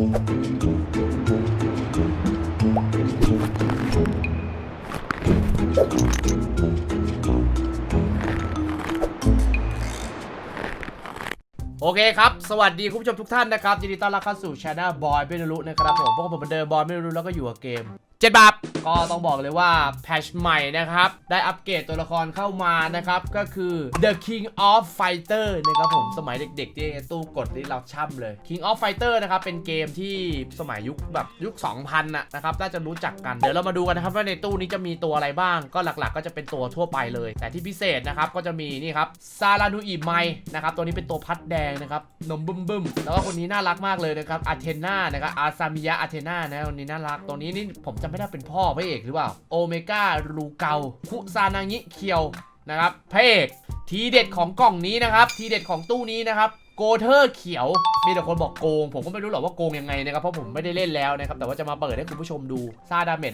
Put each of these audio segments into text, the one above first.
โอเคครับ สวัสดีคุณผู้ชมทุกท่านนะครับยินดีต้อนรับเข้าสู่ช anel บอยไม่รู้นะครับผมพวกผมเหมือนเดิมบอยไม่รู้แล้วก็อยู่กับเกม เจ็ดบาทก็ต้องบอกเลยว่าแพชใหม่นะครับ ได้อัปเกรดตัวละครเข้ามานะครับ ก็คือ The King of Fighter นะครับผมสมัยเด็กๆที่ตู้กดที่เราช่ำเลย King of Fighter นะครับเป็นเกมที่สมัยยุคแบบยุค 2000น่ะนะครับน่าจะรู้จักกัน เดี๋ยวเรามาดูกันนะครับว่าในตู้นี้จะมีตัวอะไรบ้าง ก็หลักๆ ก็จะเป็นตัวทั่วไปเลย แต่ที่พิเศษนะครับก็จะมีนี่ครับซาลาดูอิไมนะครับตัวนี้เป็นตัวพัดแดงนะครับนมบึ้มบึ้มๆแล้วก็คนนี้น่ารักมากเลยนะครับอาเทนานะครับอาซามิยะอาเทนานะคนนี้น่ารักตัวนี้นี่ผมจำไม่ได้เป็นพ่อพระเอกหรือเปล่าโอเมก้ารูเกาคุซานางิเคียวนะครับพระเอกทีเด็ดของกล่องนี้นะครับ ทีเด็ดของตู้นี้นะครับโกเทอร์เขียว มีแต่คนบอกโกง ผมก็ไม่รู้หรอกว่าโกงยังไงนะครับ เพราะผมไม่ได้เล่นแล้วนะครับ แต่ว่าจะมาเปิดให้คุณผู้ชมดู ซาดาเมจ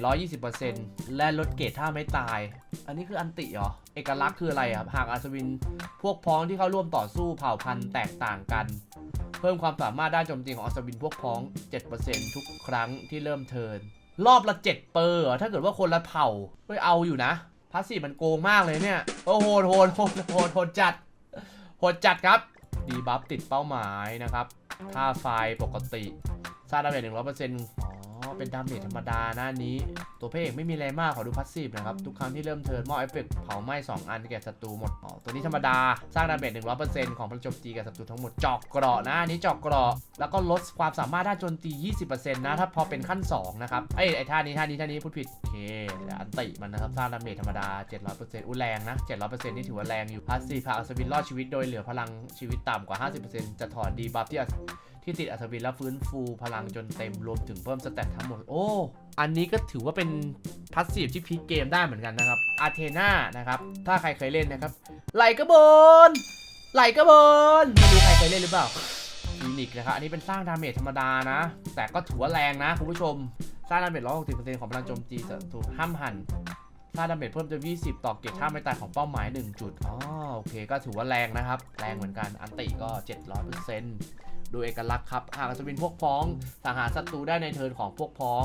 120%และลดเกรดถ้าไม่ตาย อันนี้คืออันติเหรอ เอกลักษณ์คืออะไรครับหากอัศวิน พวกพ้องที่เข้าร่วมต่อสู้เผ่าพันธุ์แตกต่างกัน เพิ่มความสามารถด้านโจมตีของอัศวินพวกพ้อง 7%ทุกครั้งที่เริ่มเทิร์น รอบละ7เปอร์ถ้าเกิดว่าคนละเผ่าเฮ้ยเอาอยู่นะพาสซีฟมันโกงมากเลยเนี่ยโอ้โหโหดโหดโหดโหดจัดโหดจัดครับ ดีบัฟติดเป้าหมายนะครับค่าไฟปกติสร้างดาเมจหนึ่งร้อยเปอร์เซ็นต์ เป็นดาเมจธรรมดาหน้านี้ ตัวเพระเอกไม่มีอะไรมากขอดูพาสซีฟนะครับ ทุกครั้งที่เริ่มเทิร์นมอบเอฟเฟกต์เผาไหม้2อันแก่ศัตรูหมดอ๋อตัวนี้ธรรมดา สร้างดาเมจหนึ่งร้อยเปอร์เซ็นต์ของพลังโจมตีแก่ศัตรูทั้งหมดจอกเกราะนะอันนี้จอกเกราะแล้วก็ลดความสามารถด้านโจมตี 20%นะถ้าพอเป็นขั้น2นะครับเอ้ยไอ้ท่านี้ท่านี้ท่านี้พูดผิดโอเคอันติมันนะครับสร้างดาเมจธรรมดา 700%อุ้ยแรงนะ700%นี่ถือว่าแรงอยู่พาสซีฟพาอัศวินรอดชีวิตโดยเหลือพลังชีวิตต่ำกว่า 50%จะถอนดีบัฟที่อัศ ที่ติดอัศวินแล้วฟื้นฟูพลังจนเต็มรวมถึงเพิ่มสเตตทั้งหมด โอ้ อันนี้ก็ถือว่าเป็นพัสซีฟที่พลิกเกมได้เหมือนกันนะครับอาเทนานะครับ ถ้าใครเคยเล่นนะครับ ไหลกระบนไหลกระบนไม่รู้ใครเคยเล่นหรือเปล่าฟินิกนะครับ อันนี้เป็นสร้างดาเมจธรรมดานะ แต่ก็ถือว่าแรงนะคุณผู้ชม สร้างดาเมจ 160%ของพลังโจมตีศัตรูห้ามหันสร้างดาเมจเพิ่มจน20 ต่อเกรดท่าไม่ตายของเป้าหมาย 1 จุด อ๋อ โอเค ก็ถือว่าแรงนะครับ แรงเหมือนกัน อันติก็ 700% ดูเอกลักษณ์ครับ หากอัศวินพวกพ้องสังหารศัตรูได้ในเทิร์นของพวกพ้อง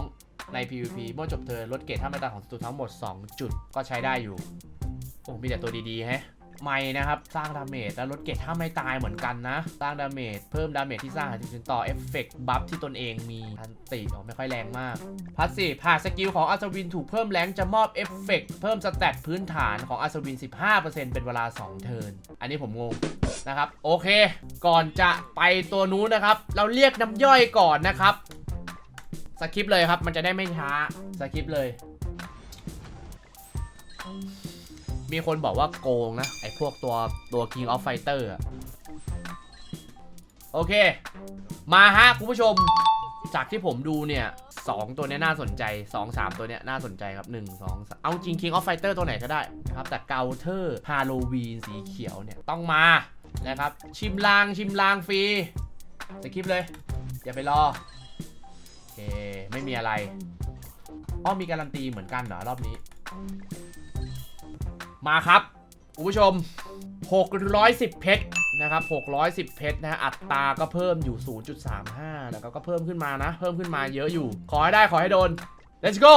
ใน PVP เมื่อจบเทิร์นลดเกรดท่าไม่ตายของศัตรูทั้งหมด 2 จุดก็ใช้ได้อยู่ โอ้ มีแต่ตัวดีๆแฮะ ไม่นะครับ สร้างดาเมจและลดเกรดถ้าไม่ตายเหมือนกันนะ สร้างดาเมจเพิ่มดาเมจที่สร้างหาถึงต่อเอฟเฟกต์บัฟที่ตนเองมีอันติออกไม่ค่อยแรงมากพาสซีฟหากสกิลของอัศวินถูกเพิ่มแรงจะมอบเอฟเฟกต์เพิ่มสแตทพื้นฐานของอัศวิน 15%เป็นเวลา 2 เทิร์นอันนี้ผมงงนะครับ โอเค ก่อนจะไปตัวนู้นนะครับ เราเรียกน้ำย่อยก่อนนะครับสคริปเลยครับ มันจะได้ไม่ช้าสคริปเลย มีคนบอกว่าโกงนะ ไอพวกตัวตัว King of Fighter อะโอเค มาฮะคุณผู้ชม จากที่ผมดูเนี่ยสองตัวเนี้ยน่าสนใจ2 3ตัวเนี้ยน่าสนใจครับ1 2 3เอาจริง King of Fighter ตัวไหนก็ได้นะครับ แต่เกาเทอร์ฮาโลวีนสีเขียวเนี่ย ต้องมานะครับ ชิมลางชิมลางฟรีสคริปเลย อย่าไปรอ โอเค ไม่มีอะไร อ้อมีการันตีเหมือนกันเหรอ รอบนี้ มาครับคุณผู้ชม 610 เพชรนะครับ 610 เพชรนะอัตราก็เพิ่มอยู่ 0.35แล้วก็ก็เพิ่มขึ้นมานะ เพิ่มขึ้นมาเยอะอยู่ ขอให้ได้ขอให้โดน let's go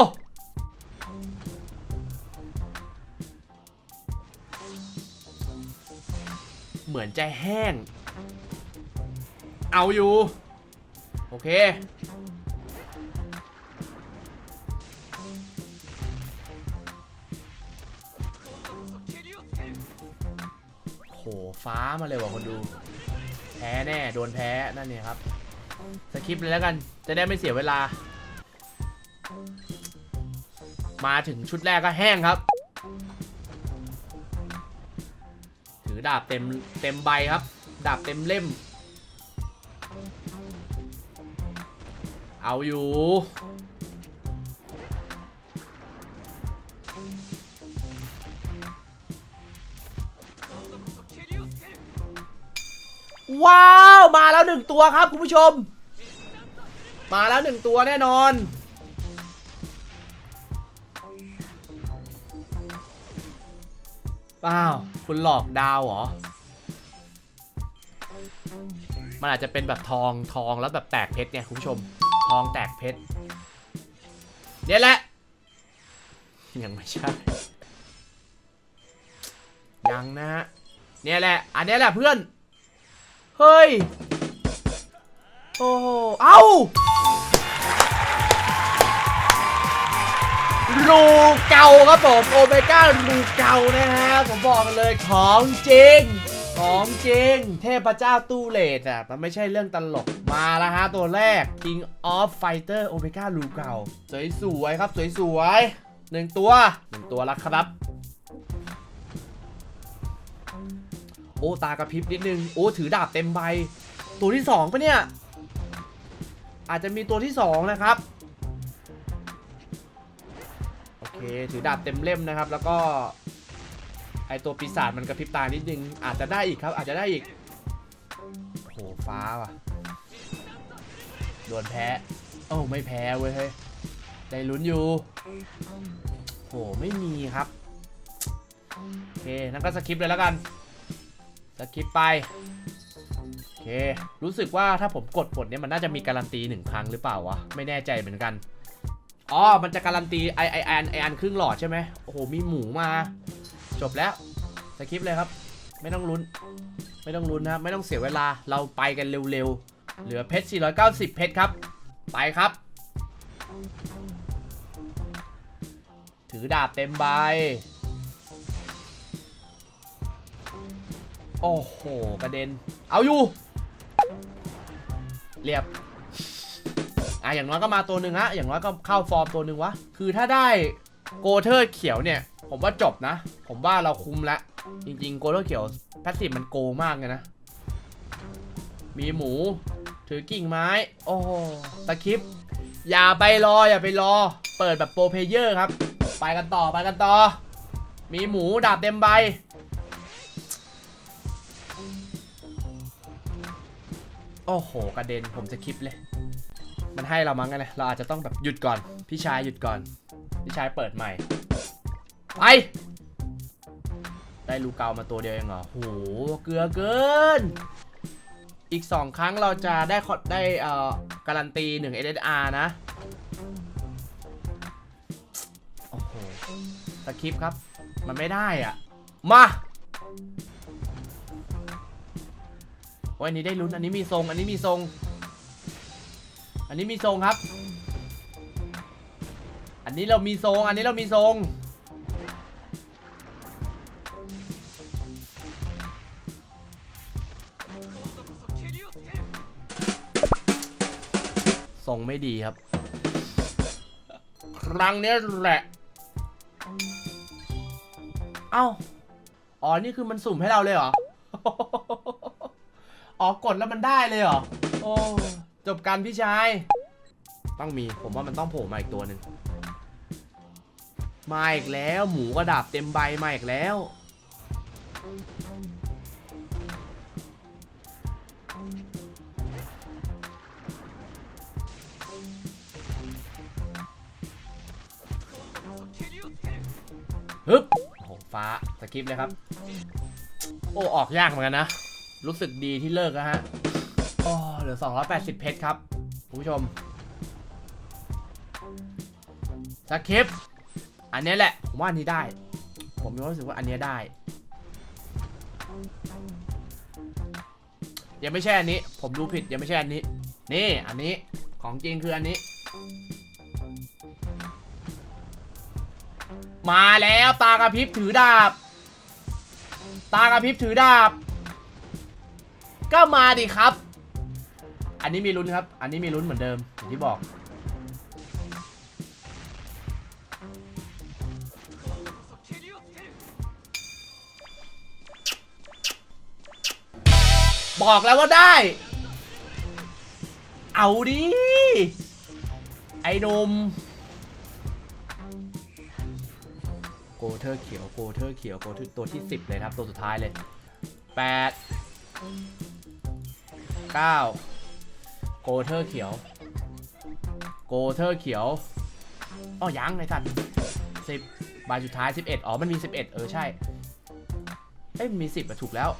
เหมือนจะแห้ง เอาอยู่ โอเค ฟ้ามาเลยว่ะคนดู แพ้แน่ โดนแพ้นั่นเนี่ยครับ สคริปต์เลยแล้วกัน จะได้ไม่เสียเวลา มาถึงชุดแรกก็แห้งครับ ถือดาบเต็มเต็มใบครับ ดาบเต็มเล่ม เอาอยู่ ว้าวมาแล้วหนึ่งตัวครับคุณผู้ชม มาแล้วหนึ่งตัวแน่นอน เปล่าคุณหลอกดาวเหรอ มันอาจจะเป็นแบบทองทองแล้วแบบแตกเพชรไงคุณผู้ชม ทองแตกเพชรเนี่ยแหละ ยังไม่ใช่ ยังนะฮะเนี่ยแหละ อันนี้แหละเพื่อน เฮ้ย โอ้โหเอ้ารูเก่าครับผมโอเมก้ารูเก่านะฮะผมบอกกันเลยของจริง ของจริง เทพเจ้าตู้เลดอะมันไม่ใช่เรื่องตลกมาแล้วฮะตัวแรก King of Fighter โอเมก้ารูเก่า สวยๆครับ สวยๆหนึ่งตัวหนึ่งตัวล้วครับ อ้ตากระพริบนิดนึง โอ้ถือดาบเต็มใบ ตัวที่สองปะเนี่ย อาจจะมีตัวที่สองนะครับ โอเค ถือดาบเต็มเล่มนะครับ แล้วก็ไอตัวปีศาจมันกระพริบตานิดนึง อาจจะได้อีกครับ อาจจะได้อีกโหฟ้าว่ะโดนแพ้โอ้ไม่แพ้เว้ยเฮ้ยได้ลุ้นอยู่โหไม่มีครับ โอเค นั่นก็สคิปเลยแล้วกัน สกิปไป โอเค รู้สึกว่าถ้าผมกดกดเนี้ยมันน่าจะมีการันตีหนึ่งครั้งหรือเปล่าวะ ไม่แน่ใจเหมือนกัน อ๋อ มันจะการันตีไอไอไอนไออันครึ่งหลอดใช่ไหมโอ้โห มีหมูมา จบแล้ว สกิปเลยครับ ไม่ต้องลุ้น ไม่ต้องลุ้นนะไม่ต้องเสียเวลา เราไปกันเร็วๆ เหลือเพชร 490 เพชรครับ ไปครับ ถือดาบเต็มใบ โอ้โห กระเด็น เอาอยู่ เรียบอะอย่างน้อยก็มาตัวหนึ่งฮะ อย่างน้อยก็เข้าฟอร์มตัวหนึ่งวะ คือถ้าได้โกเทอร์เขียวเนี่ย ผมว่าจบนะ ผมว่าเราคุมละ จริง ๆ โกเทอร์เขียวแพสซีฟมันโกมากเลยนะ มีหมู ถือกิ่งไม้ โอ้ตะคริป อย่าไปรอ อย่าไปรอ เปิดแบบโปรเพเยอร์ครับ ไปกันต่อ ไปกันต่อ มีหมูดาบเต็มใบ โอ้โหกระเด็นผมจะคลิปเลย มันให้เรามั้งไงเลยเราอาจจะต้องแบบหยุดก่อน พี่ชายหยุดก่อน พี่ชายเปิดใหม่ไปได้ลูกเกามาตัวเดียวเองเหรอโหเกลือเกิน อีก 2 ครั้งเราจะได้คอได้เอ่อการันตี1 SSR นะ โอ้โหสคริปครับ มันไม่ได้อะ มา โอ้ยอันนี้ได้ลุ้นอันนี้มีทรง อันนี้มีทรง อันนี้มีทรงครับ อันนี้เรามีทรง อันนี้เรามีทรงทรงไม่ดีครับ ครั้งเนี้ยแหละ เอ้า อ๋อ นี่คือมันสุ่มให้เราเลยเหรอ อ๋อกดแล้วมันได้เลยเหรอ โอ้ จบการพี่ชาย ต้องมี ผมว่ามันต้องโผล่มาอีกตัวหนึ่งมาอีกแล้ว หมูกระดาบเต็มใบมาอีกแล้ว ฮึบโอ้โหฟ้าสกิปเลยครับ โอ้ ออกยากเหมือนกันนะ รู้สึกดีที่เลิกแล้วฮะโอ้เหลือ 280 เพชรครับคุณผู้ชมสคริปอันนี้แหละ ผมว่าอันนี้ได้ ผมมีความรู้สึกว่าอันนี้ได้ ยังไม่ใช่อันนี้ ผมดูผิดยังไม่ใช่อันนี้ นี่อันนี้ของจริงคืออันนี้ มาแล้วตากระพริบถือดาบ ตากระพริบถือดาบ ก็มาดิครับ อันนี้มีลุ้นครับ อันนี้มีลุ้นเหมือนเดิมอย่างที่บอก บอกแล้วว่าได้ เอาดิ ไอ้นมโกเทอร์เขียวโกเทอร์เขียวโกเทอร์ตัวที่ 10 เลยครับ ตัวสุดท้ายเลย 8 9โกเทอร์เขียว โกเทอร์เขียวอ๋อยังไอ้สัตว์10ใบสุดท้าย11อ๋อ มันมี11เออ ใช่ เอ้ยมี10อะถูกแล้ว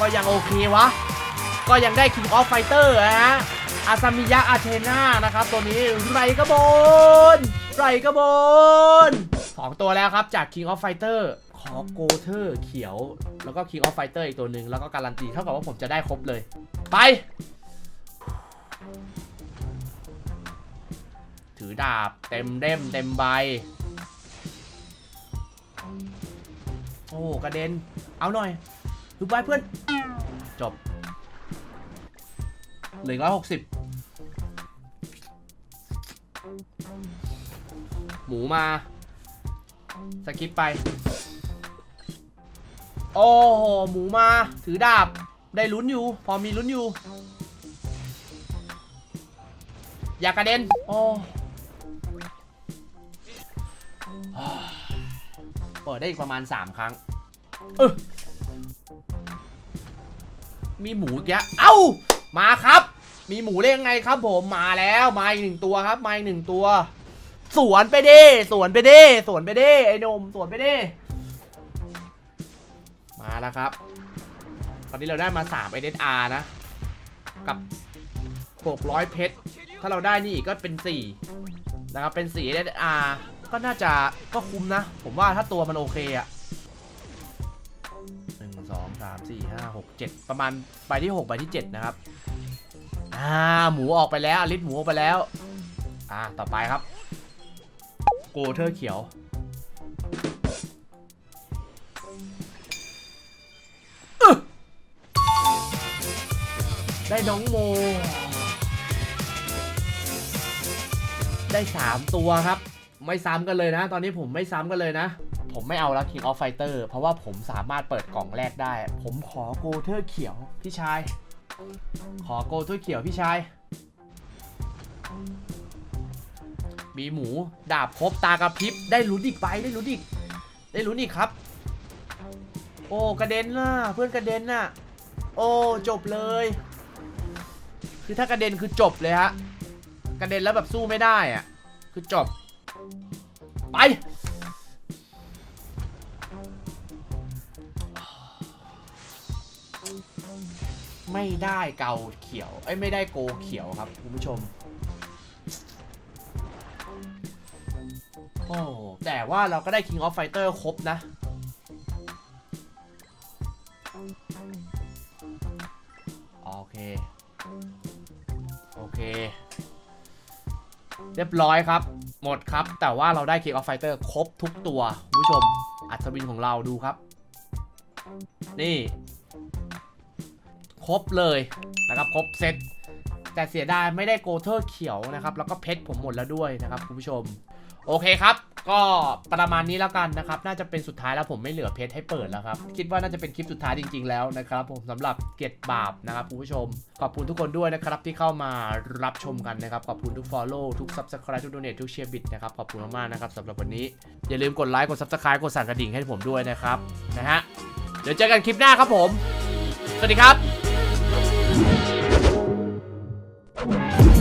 ก็ยังโอเควะ ก็ยังได้ King of Fighter อะฮะอาซามิยะอาเทนานะครับ ตัวนี้ไรกระบนไรกระบนสองตัวแล้วครับจาก King of Fighter ขอโกเทอร์เขียว แล้วก็ King of Fighter อีกตัวหนึ่งแล้วก็การันตี เท่ากับว่าผมจะได้ครบเลย ไป ถือดาบเต็มเล่มเต็มใบ โอ้กระเด็น เอาหน่อยฮึบไว้เพื่อน จบเหลือร้อยหกสิบหมูมา สกิปไป โอ้โหหมูมา ถือดาบ ได้ลุ้นอยู่ พอมีลุ้นอยู่ อย่ากระเด็น โอ้เปิดได้อีกประมาณ 3 ครั้ง เออมีหมูอีกแล้วเอ้า มาครับ มีหมูได้ยังไงครับผม มาแล้ว มาอีกหนึ่งตัวครับ มาอีกหนึ่งตัว สวนไปดิ สวนไปดิ สวนไปดิ ไอ้นม สวนไปดิ มาแล้วครับ ตอนนี้เราได้มา3 SSR นะ กับ 600 เพชร ถ้าเราได้นี่อีกก็เป็น 4 นะครับ เป็น4 SSR ก็น่าจะก็คุ้มนะ ผมว่าถ้าตัวมันโอเคอะหนึ่งสองสามสี่ห้าหกเจ็ดประมาณใบที่หกใบที่เจ็ดนะครับ อ่า หมูออกไปแล้วอลิสหมูออกไปแล้ว อ่า ต่อไปครับ โกเทอร์เขียว ได้น้องโม ได้ 3 ตัวครับ ไม่ซ้ำกันเลยนะ ตอนนี้ผมไม่ซ้ำกันเลยนะ ผมไม่เอาละ King of Fighter เพราะว่าผมสามารถเปิดกล่องแรกได้ ผมขอโกเทอร์เขียว พี่ชาย ขอโกเทอร์เขียว พี่ชาย มีหมู ดาบครบตากระพริบ ได้ลุ้นอีกไปได้ลุ้นอีก ได้ลุ้นอีกครับ โอ้ กระเด็นน่ะ เพื่อนกระเด็นน่ะ โอ้ จบเลย คือถ้ากระเด็นคือจบเลยฮะ กระเด็นแล้วแบบสู้ไม่ได้อะคือจบ ไป ไม่ได้เกาเขียว เอ้ยไม่ได้โกเขียวครับคุณผู้ชม โอ้แต่ว่าเราก็ได้ King of Fighter ครบนะ เรียบร้อยครับ หมดครับ แต่ว่าเราได้ King of Fighter ครบทุกตัวคุณผู้ชม อัศวินของเราดูครับ นี่ ครบเลยนะครับครบเซตแต่เสียดายไม่ได้โกเทอร์เขียวนะครับ แล้วก็เพชรผมหมดแล้วด้วยนะครับคุณผู้ชม โอเคครับ ก็ประมาณนี้แล้วกันนะครับ น่าจะเป็นสุดท้ายแล้วผมไม่เหลือเพชรให้เปิดแล้วครับ คิดว่าน่าจะเป็นคลิปสุดท้ายจริง ๆ แล้วนะครับผมสำหรับเกียรติบาปนะครับคุณผู้ชม ขอบคุณทุกคนด้วยนะครับที่เข้ามารับชมกันนะครับ ขอบคุณทุก Follow ทุก Subscribe ทุก Donate ทุก Share Bit นะครับ ขอบคุณมากๆนะครับสำหรับวันนี้ อย่าลืมกดไลค์ กด Subscribe กดสั่นกระดิ่งให้ผมด้วยนะครับนะฮะ เดี๋ยวเจอกันคลิปหน้าครับผม สวัสดีครับ